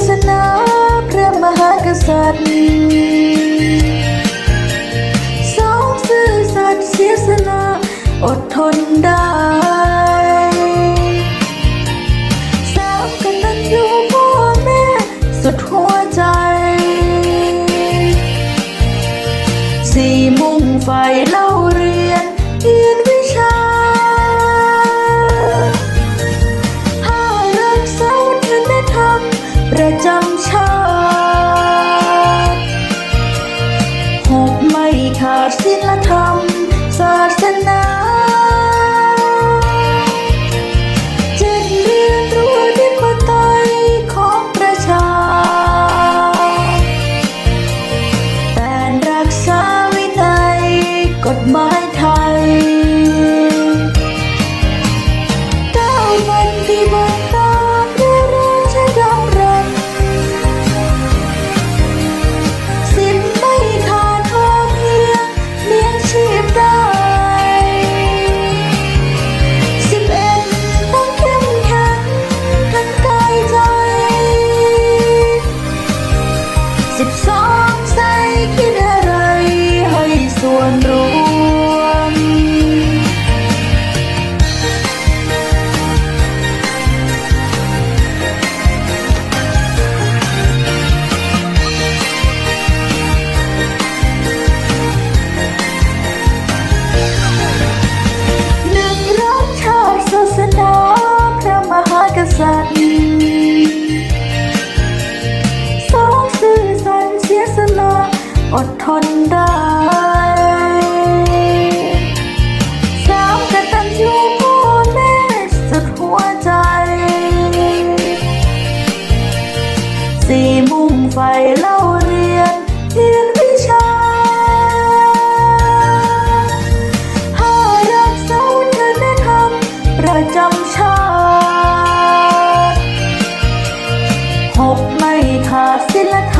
าสนาพระมหากษัตริย์สองซื่อสัตย์เสียสละอดทนได้สามกันตันอยู่พ่อแม่สุดหัวใจสี่มุ่งไฟเล่าเรียนเรียนาดศีลธรรม ศาสนาจ็ดเรียนรู้อธิปไตยของประชาแปดรักษาวินัยกฎหมายไทยก้าวปฏิบั สิบ อดทนได้สามกะตัญญูพ่อแม่สุดหัวใจ สี่มุ่งไฟเล่าเรียนเรียนวิชาห้ารักสาวัฒนธรทำประจำชาหกไม่ขาดศีลธรรม